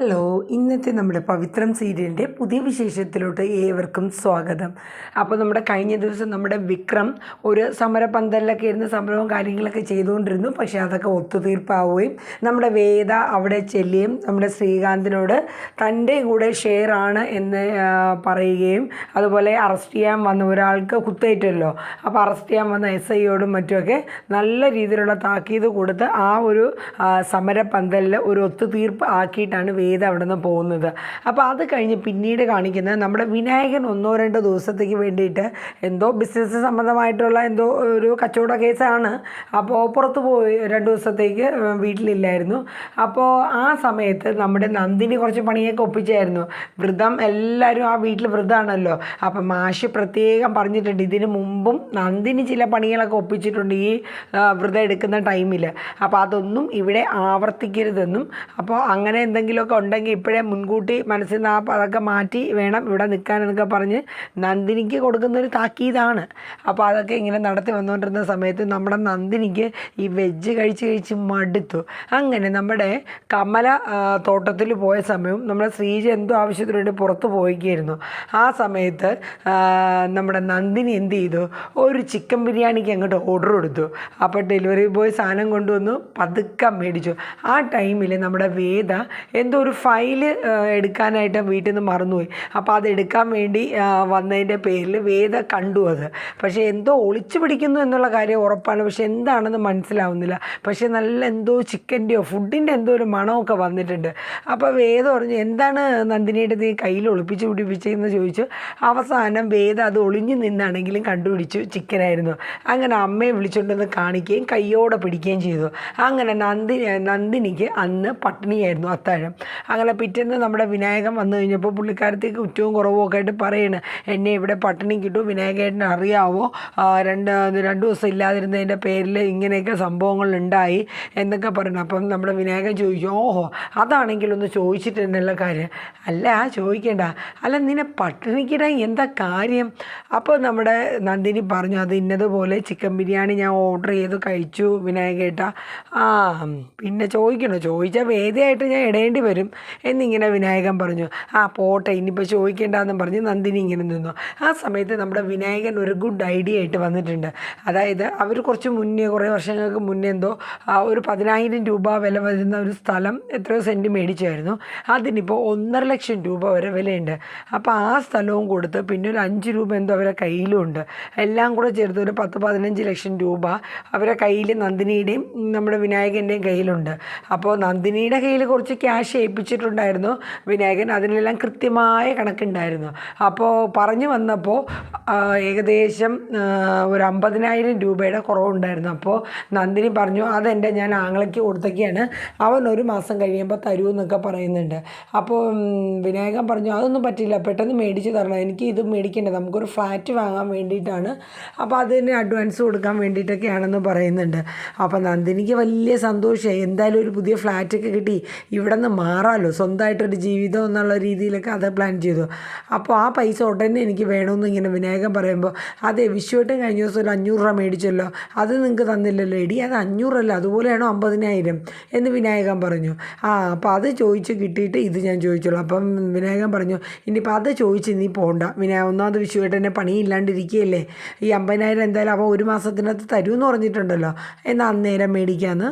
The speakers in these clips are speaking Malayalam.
ഹലോ ഇന്നത്തെ നമ്മുടെ പവിത്രം സീരിയലിന്റെ പുതിയ വിശേഷത്തിലോട്ട് ഏവർക്കും സ്വാഗതം. അപ്പോൾ നമ്മുടെ കഴിഞ്ഞ ദിവസം നമ്മുടെ വിക്രം ഒരു സമരപന്തലിലൊക്കെ ഇരുന്ന് സമരവും കാര്യങ്ങളൊക്കെ ചെയ്തുകൊണ്ടിരുന്നു. പക്ഷേ അതൊക്കെ ഒത്തുതീർപ്പാവുകയും നമ്മുടെ വേദ അവിടെ ചെല്ലുകയും നമ്മുടെ ശ്രീകാന്തിനോട് തന്റെ കൂടെ ഷെയർ ആണ് എന്ന് പറയുകയും അതുപോലെ അറസ്റ്റ് ചെയ്യാൻ വന്ന ഒരാൾക്ക് കുത്തേറ്റല്ലോ. അപ്പോൾ അറസ്റ്റ് ചെയ്യാൻ വന്ന എസ് ഐയോടും മറ്റുമൊക്കെ നല്ല രീതിയിലുള്ള താക്കീത് കൊടുത്ത് ആ ഒരു സമരപന്തലിൽ ഒരു ഒത്തുതീർപ്പ് ആക്കിയിട്ടാണ് വേദ അവിടെ നിന്ന് പോകുന്നത്. അപ്പോൾ അത് കഴിഞ്ഞ് പിന്നീട് കാണിക്കുന്നത് നമ്മുടെ വിനായകൻ ഒന്നോ രണ്ടോ ദിവസത്തേക്ക് വേണ്ടിയിട്ട് എന്തോ ബിസിനസ് സംബന്ധമായിട്ടുള്ള എന്തോ ഒരു കച്ചവട കേസാണ്. അപ്പോൾ പുറത്ത് പോയി രണ്ട് ദിവസത്തേക്ക് വീട്ടിലില്ലായിരുന്നു. അപ്പോൾ ആ സമയത്ത് നമ്മുടെ നന്ദിനി കുറച്ച് പണിയൊക്കെ ഒപ്പിച്ചായിരുന്നു. വ്രതം എല്ലാവരും ആ വീട്ടിൽ വ്രതമാണല്ലോ അപ്പം മാഷി പ്രത്യേകം പറഞ്ഞിട്ടുണ്ട് ഇതിന് മുമ്പും നന്ദിനി ചില പണികളൊക്കെ ഒപ്പിച്ചിട്ടുണ്ട് ഈ വ്രതം എടുക്കുന്ന ടൈമിൽ അപ്പോൾ അതൊന്നും ഇവിടെ ആവർത്തിക്കരുതെന്നും അപ്പോൾ അങ്ങനെ എന്തെങ്കിലുമൊക്കെ ഉണ്ടെങ്കിൽ ഇപ്പോഴേ മുൻകൂട്ടി മനസ്സിൽ നിന്ന് ആ അതൊക്കെ മാറ്റി വേണം ഇവിടെ നിൽക്കാനെന്നൊക്കെ പറഞ്ഞ് നന്ദിനിക്ക് കൊടുക്കുന്നൊരു താക്കീതാണ്. അപ്പോൾ അതൊക്കെ ഇങ്ങനെ നടത്തി വന്നുകൊണ്ടിരുന്ന സമയത്ത് നമ്മുടെ നന്ദിനിക്ക് ഈ വെജ് കഴിച്ച് കഴിച്ച് മടുത്തു. അങ്ങനെ നമ്മുടെ കമല തോട്ടത്തിൽ പോയ സമയവും നമ്മുടെ ശ്രീജ എന്തോ ആവശ്യത്തിന് വേണ്ടി പുറത്ത് പോയിക്കായിരുന്നു ആ സമയത്ത് നമ്മുടെ നന്ദിനി എന്ത് ചെയ്തു? ഒരു ചിക്കൻ ബിരിയാണിക്ക് അങ്ങോട്ട് ഓർഡർ കൊടുത്തു. അപ്പോൾ ഡെലിവറി ബോയ് സാധനം കൊണ്ടുവന്നു പതുക്കെ മേടിച്ചു. ആ ടൈമിൽ നമ്മുടെ വേദ എന്തോ ഒരു ഫയൽ എടുക്കാനായിട്ട് വീട്ടിൽ നിന്ന് മറന്നുപോയി. അപ്പോൾ അത് എടുക്കാൻ വേണ്ടി വന്നതിന്റെ പേരിൽ വേദ കണ്ടു അത്. പക്ഷേ എന്തോ ഒളിച്ചു പിടിക്കുന്നു എന്നുള്ള കാര്യം ഉറപ്പാണ്. പക്ഷേ എന്താണെന്ന് മനസ്സിലാവുന്നില്ല. പക്ഷേ നല്ല എന്തോ ചിക്കന്റെയോ ഫുഡിന്റെ എന്തോ ഒരു മണമൊക്കെ വന്നിട്ടുണ്ട്. അപ്പോൾ വേദ പറഞ്ഞു എന്താണ് നന്ദിനിയുടെ നീ കയ്യിൽ ഒളിപ്പിച്ച് പിടിപ്പിച്ചതെന്ന് ചോദിച്ചു. അവസാനം വേദ അത് ഒളിഞ്ഞു നിന്നാണെങ്കിലും കണ്ടുപിടിച്ചു ചിക്കനായിരുന്നു. അങ്ങനെ അമ്മയെ വിളിച്ചുകൊണ്ടെന്ന് കാണിക്കുകയും കയ്യോടെ പിടിക്കുകയും ചെയ്തു. അങ്ങനെ നന്ദിനി നന്ദിനിക്ക് അന്ന് പട്ടിണിയായിരുന്നു അത്താഴം. അങ്ങനെ പിറ്റേന്ന് നമ്മുടെ വിനായകൻ വന്നു കഴിഞ്ഞപ്പോൾ പുള്ളിക്കാരത്തേക്ക് കുറ്റവും കുറവും ഒക്കെ ആയിട്ട് പറയണ്. എന്നെ ഇവിടെ പട്ടിണി കിട്ടും. വിനായകേട്ടൻ അറിയാവോ? രണ്ട് രണ്ട് ദിവസം ഇല്ലാതിരുന്നതിന്റെ പേരിൽ ഇങ്ങനെയൊക്കെ സംഭവങ്ങൾ ഉണ്ടായി എന്നൊക്കെ പറഞ്ഞു അപ്പം നമ്മുടെ വിനായകൻ ചോദിച്ചു ഓഹോ അതാണെങ്കിലൊന്ന് ചോദിച്ചിട്ട് എന്നുള്ള കാര്യം? അല്ല ചോദിക്കേണ്ട. അല്ല നിന്നെ പട്ടിണിക്കിടാൻ എന്താ കാര്യം? അപ്പോൾ നമ്മുടെ നന്ദിനി പറഞ്ഞു അത് ഇന്നതുപോലെ ചിക്കൻ ബിരിയാണി ഞാൻ ഓർഡർ ചെയ്ത് കഴിച്ചു വിനായകേട്ട. ആ പിന്നെ ചോദിക്കണോ? ചോദിച്ചാൽ വേദിയായിട്ട് ഞാൻ ഇടേണ്ടി വരും. എന്നിങ്ങനെ വിനായകൻ പറഞ്ഞു ആ പോട്ടെ ഇനിയിപ്പോൾ ചോദിക്കേണ്ടെന്നും പറഞ്ഞ് നന്ദിനി ഇങ്ങനെ നിന്നു. ആ സമയത്ത് നമ്മുടെ വിനായകൻ ഒരു ഗുഡ് ഐഡിയ ആയിട്ട് വന്നിട്ടുണ്ട്. അതായത് അവർ കുറച്ച് മുന്നേ കുറേ വർഷങ്ങൾക്ക് മുന്നേ എന്തോ ഒരു പതിനായിരം രൂപ വില വരുന്ന ഒരു സ്ഥലം എത്രയോ സെന്റ് മേടിച്ചായിരുന്നു. അതിനിപ്പോൾ ഒന്നര ലക്ഷം രൂപ വരെ വിലയുണ്ട്. അപ്പോൾ ആ സ്ഥലവും കൊടുത്ത് പിന്നെ ഒരു അഞ്ച് രൂപ എന്തോ അവരെ കയ്യിലുമുണ്ട് എല്ലാം കൂടെ ചേർത്ത് ഒരു പത്ത് പതിനഞ്ച് ലക്ഷം രൂപ അവരെ കയ്യിൽ നന്ദിനിയുടെയും നമ്മുടെ വിനായകന്റെയും കയ്യിലുണ്ട്. അപ്പോൾ നന്ദിനിയുടെ കയ്യിൽ കുറച്ച് ക്യാഷ് ഏൽപ്പിച്ചിട്ടുണ്ടായിരുന്നു വിനായകൻ അതിനെല്ലാം കൃത്യമായ കണക്കുണ്ടായിരുന്നു. അപ്പോൾ പറഞ്ഞു വന്നപ്പോൾ ഏകദേശം ഒരു അമ്പതിനായിരം രൂപയുടെ കുറവുണ്ടായിരുന്നു. അപ്പോൾ നന്ദിനി പറഞ്ഞു അതെന്റെ ഞാൻ ആങ്ങളയ്ക്ക് കൊടുത്തൊക്കെയാണ്. അവൻ ഒരു മാസം കഴിയുമ്പോൾ തരൂ എന്നൊക്കെ പറയുന്നുണ്ട് അപ്പോൾ വിനായകൻ പറഞ്ഞു അതൊന്നും പറ്റില്ല. പെട്ടെന്ന് മേടിച്ച് തരണം. എനിക്ക് ഇത് മേടിക്കേണ്ടത് നമുക്കൊരു ഫ്ലാറ്റ് വാങ്ങാൻ വേണ്ടിയിട്ടാണ്. അപ്പോൾ അതിന് അഡ്വാൻസ് കൊടുക്കാൻ വേണ്ടിയിട്ടൊക്കെയാണെന്ന് പറയുന്നുണ്ട്. അപ്പോൾ നന്ദിനിക്ക് വലിയ സന്തോഷമായി എന്തായാലും ഒരു പുതിയ ഫ്ലാറ്റൊക്കെ കിട്ടി. ഇവിടെ നിന്ന് മാറാമല്ലോ സ്വന്തമായിട്ടൊരു ജീവിതം എന്നുള്ള രീതിയിലൊക്കെ അത് പ്ലാൻ ചെയ്തു. അപ്പോൾ ആ പൈസ ഉടനെ എനിക്ക് വേണമെന്ന് ഇങ്ങനെ വിനായകൻ പറയുമ്പോൾ അതെ വിഷുവട്ടം കഴിഞ്ഞ ദിവസം ഒരു അഞ്ഞൂറ് രൂപ മേടിച്ചല്ലോ. അത് നിങ്ങൾക്ക് തന്നില്ലല്ലോ. എടി അത് അഞ്ഞൂറല്ല അതുപോലെയാണോ അമ്പതിനായിരം? എന്ന് വിനായകൻ പറഞ്ഞു. ആ അപ്പോൾ അത് ചോദിച്ച് കിട്ടിയിട്ട് ഇത് ഞാൻ ചോദിച്ചോളൂ. അപ്പം വിനായകൻ പറഞ്ഞു ഇനിയിപ്പോൾ അത് ചോദിച്ച് നീ പോകണ്ട വിനായ ഒന്നാമത് വിഷുവേട്ടനെ പണിയില്ലാണ്ടിരിക്കുകയല്ലേ ഈ അമ്പതിനായിരം എന്തായാലും അവൻ ഒരു മാസത്തിനകത്ത് തരുമെന്ന് പറഞ്ഞിട്ടുണ്ടല്ലോ. എന്നാൽ അന്നേരം മേടിക്കാമെന്ന്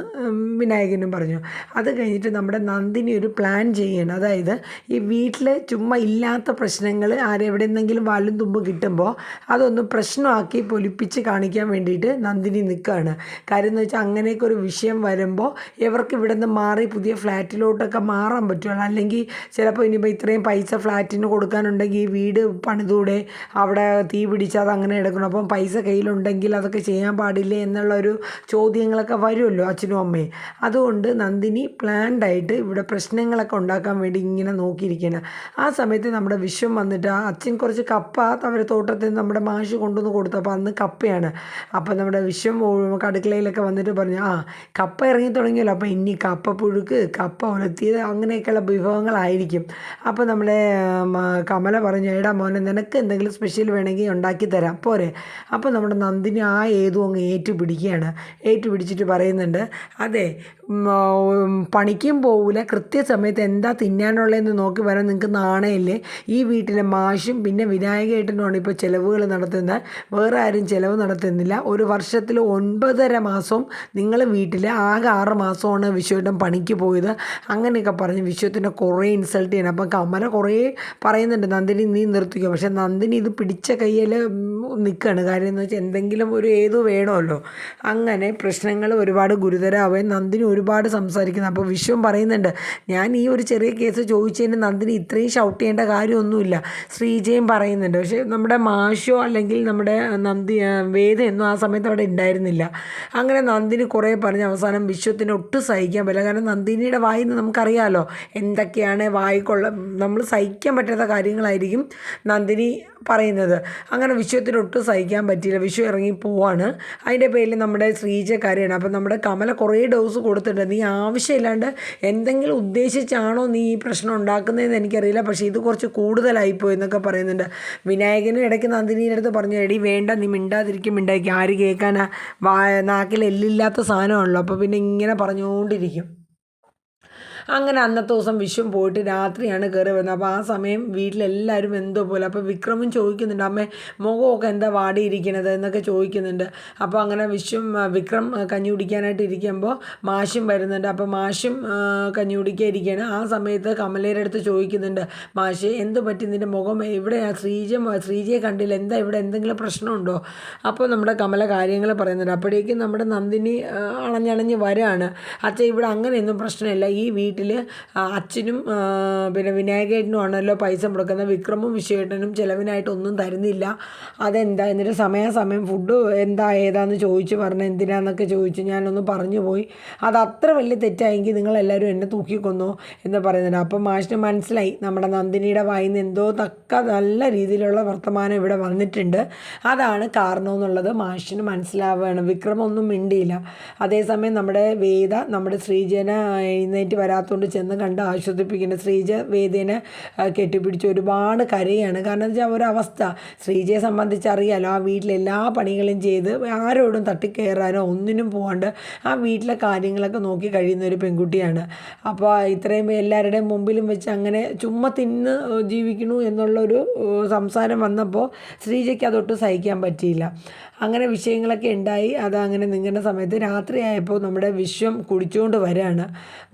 വിനായകനും പറഞ്ഞു. അത് കഴിഞ്ഞിട്ട് നമ്മുടെ നന്ദിനി ഒരു പ്ലാൻ ചെയ്യണം. അതായത് ഈ വീട്ടിൽ ചുമ്മാ ഇല്ലാത്ത പ്രശ്നങ്ങൾ ആരെവിടെ നിന്നെങ്കിലും വാലും തുമ്പും കിട്ടുമ്പോൾ അതൊന്ന് പ്രശ്നമാക്കി പൊലിപ്പിച്ച് കാണിക്കാൻ വേണ്ടിയിട്ട് നന്ദിനി നിൽക്കുകയാണ് കാര്യം എന്ന് വെച്ചാൽ അങ്ങനെയൊക്കെ ഒരു വിഷയം വരുമ്പോൾ ഇവർക്ക് ഇവിടെ നിന്ന് മാറി പുതിയ ഫ്ലാറ്റിലോട്ടൊക്കെ മാറാൻ പറ്റുള്ളൂ. അല്ലെങ്കിൽ ചിലപ്പോൾ ഇനിയിപ്പോൾ ഇത്രയും പൈസ ഫ്ലാറ്റിന് കൊടുക്കാനുണ്ടെങ്കിൽ ഈ വീട് പണിതൂടെ അവിടെ തീ പിടിച്ചാൽ അത് അങ്ങനെ എടുക്കണം അപ്പം പൈസ കയ്യിലുണ്ടെങ്കിൽ അതൊക്കെ ചെയ്യാൻ പാടില്ലേ എന്നുള്ളൊരു ചോദ്യങ്ങളൊക്കെ വരുമല്ലോ അച്ഛനും അമ്മയും. അതുകൊണ്ട് നന്ദിനി പ്ലാൻഡായിട്ട് ഇവിടെ ഇവിടെ പ്രശ്നങ്ങളൊക്കെ ഉണ്ടാക്കാൻ വേണ്ടി ഇങ്ങനെ നോക്കിയിരിക്കുകയാണ്. ആ സമയത്ത് നമ്മുടെ വിശ്വം വന്നിട്ട് ആ അച്ഛൻ കുറച്ച് കപ്പ അവരെ തോട്ടത്തിൽ നിന്ന് നമ്മുടെ മാഷ് കൊണ്ടുവന്ന് കൊടുത്തു അപ്പോൾ അന്ന് കപ്പയാണ്. അപ്പോൾ നമ്മുടെ വിശ്വം അടുക്കളയിലൊക്കെ വന്നിട്ട് പറഞ്ഞു ആ കപ്പ ഇറങ്ങി തുടങ്ങിയല്ലോ. അപ്പോൾ ഇനി കപ്പ പുഴുക്ക് കപ്പ ഉലത്തിയത് അങ്ങനെയൊക്കെയുള്ള വിഭവങ്ങളായിരിക്കും. അപ്പോൾ നമ്മുടെ കമല പറഞ്ഞു ഏടാ മോനെ നിനക്ക് എന്തെങ്കിലും സ്പെഷ്യൽ വേണമെങ്കിൽ ഉണ്ടാക്കി തരാം. പോരെ. അപ്പോൾ നമ്മുടെ നന്ദിനി ആ ഏതും അങ്ങ് ഏറ്റു പിടിക്കുകയാണ് ഏറ്റു പിടിച്ചിട്ട് പറയുന്നുണ്ട് അതെ പണിക്കും പോവില്ല കൃത്യസമയം സമയത്ത് എന്താ തിന്നാനുള്ളതെന്ന് നോക്കി വരാൻ നിങ്ങൾക്ക് നാണയല്ലേ? ഈ വീട്ടിലെ മാഷും പിന്നെ വിനായകേട്ടനുമാണ് ഇപ്പോൾ ചിലവുകൾ നടത്തുന്നത്. വേറെ ആരും ചിലവ് നടത്തുന്നില്ല. ഒരു വർഷത്തിൽ ഒൻപതര മാസവും നിങ്ങൾ വീട്ടിൽ ആകെ ആറ് മാസമാണ് വിശ്വട്ടൻ പണിക്ക് പോയത്. അങ്ങനെയൊക്കെ പറഞ്ഞ് വിശ്വത്തിനെ കുറേ ഇൻസൾട്ട് ചെയ്യണം. അപ്പം കമല കുറേ പറയുന്നുണ്ട് നന്ദിനി നീ നിർത്തിക്കോ. പക്ഷേ നന്ദിനി ഇത് പിടിച്ച കയ്യിൽ നിൽക്കുകയാണ്. കാര്യം എന്ന് വെച്ചാൽ എന്തെങ്കിലും ഒരു ഏതു വേണമല്ലോ. അങ്ങനെ പ്രശ്നങ്ങൾ ഒരുപാട് ഗുരുതരമാവുകയും നന്ദിനി ഒരുപാട് സംസാരിക്കുന്നത് അപ്പോൾ വിശ്വം പറയുന്നുണ്ട് ഞാൻ ഈ ഒരു ചെറിയ കേസ് ചോദിച്ചതിന് നന്ദിനി ഇത്രയും ഷൗട്ട് ചെയ്യേണ്ട കാര്യമൊന്നുമില്ല. ശ്രീജയും പറയുന്നുണ്ട്. പക്ഷേ നമ്മുടെ മാഷോ അല്ലെങ്കിൽ നമ്മുടെ നന്ദി വേദയൊന്നും ആ സമയത്ത് അവിടെ ഉണ്ടായിരുന്നില്ല. അങ്ങനെ നന്ദിനി കുറേ പറഞ്ഞ് അവസാനം വിശ്വത്തിനെ ഒട്ടും സഹിക്കാൻ പറ്റില്ല. കാരണം നന്ദിനിയുടെ വായിൽ നിന്ന് നമുക്കറിയാമല്ലോ എന്തൊക്കെയാണ് വായിക്കൊള്ള നമ്മൾ സഹിക്കാൻ പറ്റാത്ത കാര്യങ്ങളായിരിക്കും നന്ദിനി പറയുന്നത്. അങ്ങനെ വിശ്വത്തിന് ഒട്ടും സഹിക്കാൻ പറ്റിയില്ല. വിശ്വം ഇറങ്ങി പോവാണ്. അതിന്റെ പേരിൽ നമ്മുടെ ശ്രീജ കരയാണ്. അപ്പം നമ്മുടെ കമല കുറേ ഡോസ് കൊടുത്തിട്ടുണ്ട്. നീ ആവശ്യമില്ലാണ്ട് എന്തെങ്കിലും ഉദ്ദേശിച്ചാണോ നീ ഈ പ്രശ്നം ഉണ്ടാക്കുന്നതെന്ന് എനിക്കറിയില്ല. പക്ഷേ ഇത് കുറച്ച് കൂടുതലായിപ്പോയി എന്നൊക്കെ പറയുന്നുണ്ട്. വിനായകനും ഇടയ്ക്ക് നന്ദിനീന്റെ അടുത്ത് പറഞ്ഞു എടി വേണ്ട നീ മിണ്ടാതിരിക്കും. മിണ്ടായിരിക്കും ആര് കേൾക്കാനാ? വാ നാക്കിൽ എല്ലില്ലാത്ത സാധനമാണല്ലോ. അപ്പോൾ പിന്നെ ഇങ്ങനെ പറഞ്ഞുകൊണ്ടിരിക്കും. അങ്ങനെ അന്നത്തെ ദിവസം വിശ്വം പോയിട്ട് രാത്രിയാണ് കയറി വരുന്നത്. അപ്പോൾ ആ സമയം വീട്ടിലെല്ലാവരും എന്തോ പോലെ. അപ്പോൾ വിക്രമും ചോദിക്കുന്നുണ്ട് അമ്മേ മുഖമൊക്കെ എന്താ വാടിയിരിക്കണത്? എന്നൊക്കെ ചോദിക്കുന്നുണ്ട്. അപ്പോൾ അങ്ങനെ വിശ്വം വിക്രം കഞ്ഞി കുടിക്കാനായിട്ട് ഇരിക്കുമ്പോൾ മാഷും വരുന്നുണ്ട്. അപ്പോൾ മാഷും കഞ്ഞി കുടിക്കാൻ ഇരിക്കുകയാണ്. ആ സമയത്ത് കമലയുടെ അടുത്ത് ചോദിക്കുന്നുണ്ട് മാഷ് എന്ത് പറ്റി? നിന്റെ മുഖം എവിടെയാ? ശ്രീജ ശ്രീജയെ കണ്ടില്ല. എന്താ ഇവിടെ എന്തെങ്കിലും പ്രശ്നമുണ്ടോ? അപ്പോൾ നമ്മുടെ കമല കാര്യങ്ങൾ പറയുന്നുണ്ട്. അപ്പോഴേക്കും നമ്മുടെ നന്ദിനി അണഞ്ഞണഞ്ഞ് വരാണ്. അച്ഛൻ ഇവിടെ അങ്ങനെയൊന്നും പ്രശ്നമില്ല. ഈ വീട്ടിൽ അച്ഛനും പിന്നെ വിനായകേട്ടനും ആണല്ലോ പൈസ മുടക്കുന്നത് വിക്രമും വിശ്വേട്ടനും ചിലവിനായിട്ടൊന്നും തരുന്നില്ല. അതെന്താ? എന്നിട്ട് സമയാസമയം ഫുഡ് എന്താ ഏതാന്ന് ചോദിച്ചു പറഞ്ഞു എന്തിനാന്നൊക്കെ ചോദിച്ചു ഞാനൊന്ന് പറഞ്ഞു പോയി. അത് അത്ര വലിയ തെറ്റായെങ്കിൽ നിങ്ങളെല്ലാവരും എന്നെ തൂക്കിക്കൊന്നു എന്ന് പറയുന്നുണ്ട്. അപ്പം മാഷിന് മനസ്സിലായി. നമ്മുടെ നന്ദിനിയുടെ വായിൽ നിന്ന് എന്തോ തക്ക നല്ല രീതിയിലുള്ള വർത്തമാനം ഇവിടെ വന്നിട്ടുണ്ട്. അതാണ് കാരണം എന്നുള്ളത് മാഷിന് മനസ്സിലാവുകയാണ്. വിക്രമൊന്നും മിണ്ടിയില്ല. അതേസമയം നമ്മുടെ വേദ നമ്മുടെ ശ്രീജന എഴുന്നേറ്റ് വരാത്തതുകൊണ്ട് ചെന്ന് കണ്ട് ആശ്വസിപ്പിക്കുന്ന. ശ്രീജ വേദേനെ കെട്ടിപ്പിടിച്ച് ഒരുപാട് കരയാണ്. കാരണം എന്ന് വെച്ചാൽ ഒരവസ്ഥ. ശ്രീജയെ സംബന്ധിച്ച് അറിയാലോ ആ വീട്ടിലെ എല്ലാ പണികളും ചെയ്ത് ആരോടും തട്ടിക്കയറാനോ ഒന്നിനും പോകാണ്ട് ആ വീട്ടിലെ കാര്യങ്ങളൊക്കെ നോക്കി കഴിയുന്ന ഒരു പെൺകുട്ടിയാണ്. അപ്പോൾ ഇത്രയും എല്ലാവരുടെയും മുമ്പിലും വെച്ച് അങ്ങനെ ചുമ്മാ തിന്ന് ജീവിക്കണു എന്നുള്ളൊരു സംസാരം വന്നപ്പോൾ ശ്രീജയ്ക്ക് അതൊട്ട് സഹിക്കാൻ പറ്റിയില്ല. അങ്ങനെ വിഷയങ്ങളൊക്കെ ഉണ്ടായി. അത് അങ്ങനെ നിങ്ങളുടെ സമയത്ത് രാത്രിയായപ്പോൾ നമ്മുടെ വിശ്വം കുടിച്ചുകൊണ്ട് വരാണ്.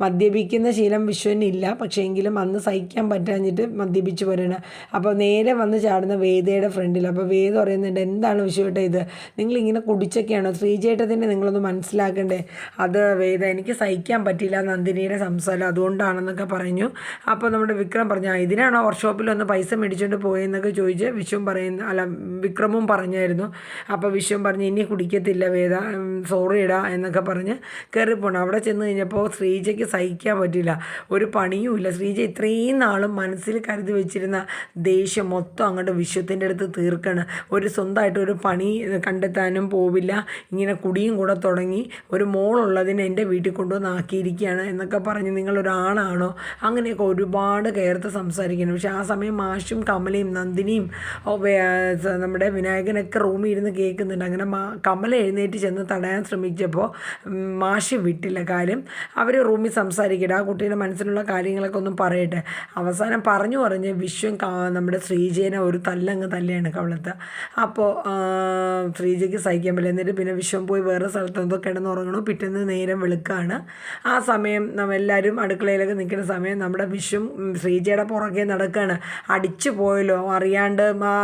മദ്യപിക്കുന്ന ശീലം വിശ്വനില്ല. പക്ഷേ എങ്കിലും അന്ന് സഹിക്കാൻ പറ്റാഞ്ഞിട്ട് മദ്യപിച്ച് വരണം അപ്പോൾ നേരെ വന്ന് ചാടുന്ന വേദയുടെ ഫ്രണ്ടിൽ. അപ്പോൾ വേദ പറയുന്നുണ്ട് എന്താണ് വിശ്വട്ട ഇത്? നിങ്ങളിങ്ങനെ കുടിച്ചൊക്കെയാണോ? ശ്രീചേട്ടത്തിന്റെ നിങ്ങളൊന്ന് മനസ്സിലാക്കണ്ടേ? അത് വേദ എനിക്ക് സഹിക്കാൻ പറ്റില്ല നന്ദിനിയുടെ സംസാരം അതുകൊണ്ടാണെന്നൊക്കെ പറഞ്ഞു. അപ്പോൾ നമ്മുടെ വിക്രം പറഞ്ഞു ഇതിനാണോ വർക്ക്ഷോപ്പിൽ ഒന്ന് പൈസ മേടിച്ചുകൊണ്ട് പോയെന്നൊക്കെ ചോദിച്ച് വിശ്വം പറയുന്ന അല്ല വിക്രമും പറഞ്ഞായിരുന്നു. അപ്പോൾ വിശ്വം പറഞ്ഞ് ഇനി കുടിക്കത്തില്ല വേദ സോറി ഇടാ എന്നൊക്കെ പറഞ്ഞ് കയറിപ്പോണം അവിടെ ചെന്ന് കഴിഞ്ഞപ്പോൾ ശ്രീജയ്ക്ക് സഹിക്കാൻ പറ്റില്ല. ഒരു പണിയുമില്ല. ശ്രീജ ഇത്രയും നാളും മനസ്സിൽ കരുതി വെച്ചിരുന്ന ദേഷ്യം മൊത്തം അങ്ങോട്ട് വിശ്വത്തിന്റെ അടുത്ത് തീർക്കണം. ഒരു സ്വന്തമായിട്ട് ഒരു പണി കണ്ടെത്താനും പോവില്ല. ഇങ്ങനെ കുടിയും കൂടെ തുടങ്ങി ഒരു മോളുള്ളതിന് എന്റെ വീട്ടിൽ കൊണ്ടുവന്ന് ആക്കിയിരിക്കുകയാണ് എന്നൊക്കെ പറഞ്ഞ് നിങ്ങളൊരാണാണോ അങ്ങനെയൊക്കെ ഒരുപാട് കയർത്ത് സംസാരിക്കുന്നു. പക്ഷേ ആ സമയം മാഷും കമലയും നന്ദിനിയും നമ്മുടെ വിനായകനൊക്കെ റൂമിൽ ഇരുന്ന് കേൾക്കുന്നുണ്ട്. അങ്ങനെ മാ കമല എഴുന്നേറ്റ് ചെന്ന് തടയാൻ ശ്രമിച്ചപ്പോൾ മാഷ് വിട്ടില്ല. കാര്യം അവർ റൂമിൽ സംസാരിക്കട്ടെ. ആ കുട്ടിയുടെ മനസ്സിലുള്ള കാര്യങ്ങളൊക്കെ ഒന്നും പറയട്ടെ. അവസാനം പറഞ്ഞു പറഞ്ഞ് വിശ്വം നമ്മുടെ ശ്രീജേനെ ഒരു തല്ലങ്ങ് തല്ലിയാണ് കവളത്ത്. അപ്പോൾ ശ്രീജയ്ക്ക് സഹിക്കാൻ പറ്റില്ല. എന്നിട്ട് പിന്നെ വിശ്വം പോയി വേറെ സ്ഥലത്ത് എന്തോ കിടന്നുറങ്ങണു. പിറ്റേന്ന് നേരം വെളുക്കാണ്. ആ സമയം നമ്മളെല്ലാവരും അടുക്കളയിലൊക്കെ നിൽക്കുന്ന സമയം നമ്മുടെ വിശ്വം ശ്രീജയുടെ പുറകെ നടക്കുകയാണ് അടിച്ചു പോയല്ലോ. അറിയാണ്ട്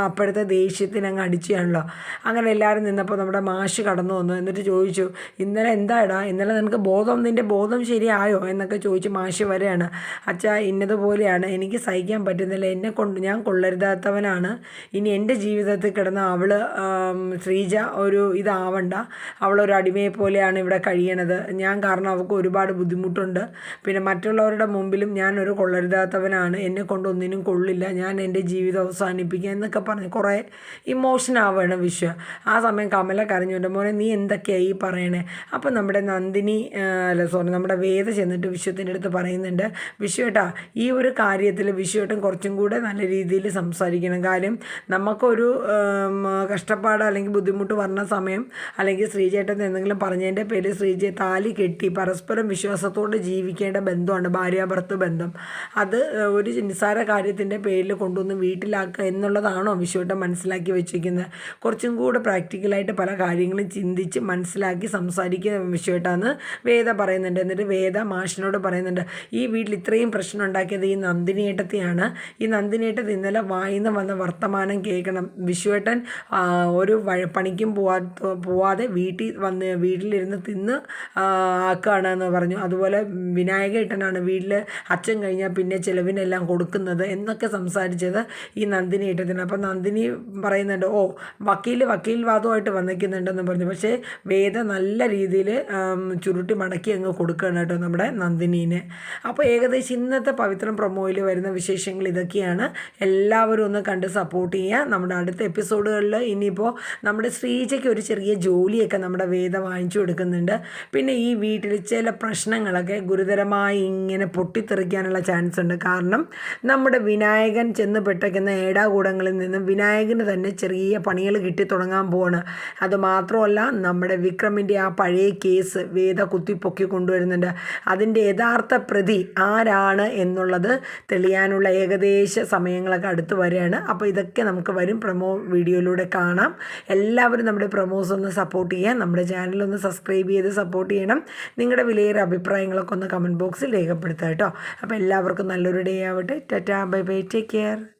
അപ്പോഴത്തെ ദേഷ്യത്തിന് അങ്ങ് അടിച്ചാണല്ലോ അങ്ങനെ എല്ലാവരും നിന്നപ്പോൾ നമ്മുടെ മാഷ് കടന്നു വന്നു. എന്നിട്ട് ചോദിച്ചു ഇന്നലെ എന്താടാ ഇന്നലെ നിനക്ക് ബോധം നിന്റെ ബോധം ശരിയായോ? എന്നൊക്കെ ചോദിച്ച്. മാഷ് വരെയാണ് അച്ഛാ ഇന്നതുപോലെയാണ്. എനിക്ക് സഹിക്കാൻ പറ്റുന്നില്ല. എന്നെ കൊണ്ട് ഞാൻ കൊള്ളരുതാത്തവനാണ്. ഇനി എന്റെ ജീവിതത്തിൽ കിടന്ന അവൾ ശ്രീജ ഒരു ഇതാവണ്ട. അവളൊരു അടിമയെ പോലെയാണ് ഇവിടെ കഴിയണത്. ഞാൻ കാരണം അവൾക്ക് ഒരുപാട് ബുദ്ധിമുട്ടുണ്ട്. പിന്നെ മറ്റുള്ളവരുടെ മുമ്പിലും ഞാൻ ഒരു കൊള്ളരുതാത്തവനാണ്. എന്നെ കൊണ്ടൊന്നിനും കൊള്ളില്ല. ഞാൻ എന്റെ ജീവിതം അവസാനിപ്പിക്കുക എന്നൊക്കെ പറഞ്ഞ് കുറേ ഇമോഷൻ ആവുകയാണ് വിശ്വ. ആ സമയം കമല കരഞ്ഞുകൊണ്ട് മോനെ നീ എന്തൊക്കെയാണ് ഈ പറയണേ? അപ്പം നമ്മുടെ നന്ദിനി അല്ല സോറി നമ്മുടെ വേദ ചെന്നിട്ട് വിശ്വത്തിന്റെ എന്റെ അടുത്ത് പറയുന്നുണ്ട് വിഷുവേട്ടാ ഈ ഒരു കാര്യത്തിൽ വിഷുവേട്ടൻ കുറച്ചും കൂടെ നല്ല രീതിയിൽ സംസാരിക്കണം. കാര്യം നമുക്കൊരു കഷ്ടപ്പാട് അല്ലെങ്കിൽ ബുദ്ധിമുട്ട് വന്ന സമയം അല്ലെങ്കിൽ ശ്രീജേട്ടൻ എന്തെങ്കിലും പറഞ്ഞതിന്റെ പേര് ശ്രീജയെ താലി കെട്ടി പരസ്പരം വിശ്വാസത്തോടെ ജീവിക്കേണ്ട ബന്ധമാണ് ഭാര്യാഭർത്തൃ ബന്ധം. അത് ഒരു നിസ്സാര കാര്യത്തിന്റെ പേരിൽ കൊണ്ടുവന്ന് വീട്ടിലാക്കുക എന്നുള്ളതാണോ വിശ്വട്ടം മനസ്സിലാക്കി വെച്ചിരിക്കുന്നത്? കുറച്ചും കൂടെ പ്രാക്ടിക്കലായിട്ട് പല കാര്യങ്ങളും ചിന്തിച്ച് മനസ്സിലാക്കി സംസാരിക്കുക വിശ്വട്ടാന്ന് വേദ പറയുന്നുണ്ട്. എന്നിട്ട് വേദ മാഷിനോട് പറയുന്നുണ്ട് ഈ വീട്ടിൽ ഇത്രയും പ്രശ്നം ഉണ്ടാക്കിയത് ഈ നന്ദിനിയേട്ടത്തെയാണ്. ഈ നന്ദിനിയേട്ടത്ത് ഇന്നലെ വായിന്ന് വന്ന വർത്തമാനം കേൾക്കണം. വിശ്വേട്ടൻ ഒരു പണിക്കും പോവാ പോവാതെ വീട്ടിൽ വന്ന് വീട്ടിലിരുന്ന് തിന്ന് ആക്കുകയാണ് എന്ന് പറഞ്ഞു. അതുപോലെ വിനായകേട്ടനാണ് വീട്ടിൽ അച്ഛൻ കഴിഞ്ഞാൽ പിന്നെ ചിലവിനെല്ലാം കൊടുക്കുന്നത് എന്നൊക്കെ സംസാരിച്ചത് ഈ നന്ദിനി ഏട്ടത്തിന് അപ്പം നന്ദിനി പറയുന്നുണ്ട് ഓ വക്കീൽ വക്കീൽ വാദമായിട്ട് വന്നിരിക്കുന്നുണ്ടെന്ന് പറഞ്ഞു. പക്ഷേ വേദ നല്ല രീതിയിൽ ചുരുട്ടി മടക്കി അങ്ങ് കൊടുക്കുകയാണ് കേട്ടോ നമ്മുടെ നന്ദിനീനെ അപ്പോൾ ഏകദേശം ഇന്നത്തെ പവിത്രം പ്രൊമോയിൽ വരുന്ന വിശേഷങ്ങൾ ഇതൊക്കെയാണ്. എല്ലാവരും ഒന്ന് കണ്ട് സപ്പോർട്ട് ചെയ്യുക നമ്മുടെ അടുത്ത എപ്പിസോഡുകളിൽ ഇനിയിപ്പോൾ നമ്മുടെ ശ്രീജയ്ക്ക് ഒരു ചെറിയ ജോലിയൊക്കെ നമ്മുടെ വേദ വാങ്ങിച്ചു കൊടുക്കുന്നുണ്ട്. പിന്നെ ഈ വീട്ടിൽ ചില പ്രശ്നങ്ങളൊക്കെ ഗുരുതരമായി ഇങ്ങനെ പൊട്ടിത്തെറിക്കാനുള്ള ചാൻസ് ഉണ്ട്. കാരണം നമ്മുടെ വിനായകൻ ചെന്ന് പെട്ടേക്കുന്ന ഏടാകൂടങ്ങളിൽ നിന്നും വിനായകന് തന്നെ ചെറിയ പണികൾ കിട്ടി തുടങ്ങാൻ പോവാണ്. അത് മാത്രമല്ല നമ്മുടെ വിക്രമിന്റെ ആ പഴയ കേസ് വേദ കുത്തിപ്പൊക്കി കൊണ്ടുവരുന്നുണ്ട്. അതിന്റെ യഥാർത്ഥ പ്രതി ആരാണ് എന്നുള്ളത് തെളിയാനുള്ള ഏകദേശ സമയങ്ങളൊക്കെ അടുത്ത് വരികയാണ് അപ്പോൾ ഇതൊക്കെ നമുക്ക് വരും. പ്രൊമോ വീഡിയോയിലൂടെ കാണാം. എല്ലാവരും നമ്മുടെ പ്രൊമോസ് ഒന്ന് സപ്പോർട്ട് ചെയ്യാം നമ്മുടെ ചാനൽ ഒന്ന് സബ്സ്ക്രൈബ് ചെയ്ത് സപ്പോർട്ട് ചെയ്യണം. നിങ്ങളുടെ വിലയേറെ അഭിപ്രായങ്ങളൊക്കെ ഒന്ന് കമന്റ് ബോക്സിൽ രേഖപ്പെടുത്തുക കേട്ടോ. അപ്പോൾ എല്ലാവർക്കും നല്ലൊരു ഡേ ആവട്ടെ. Tata bye bye. Take care.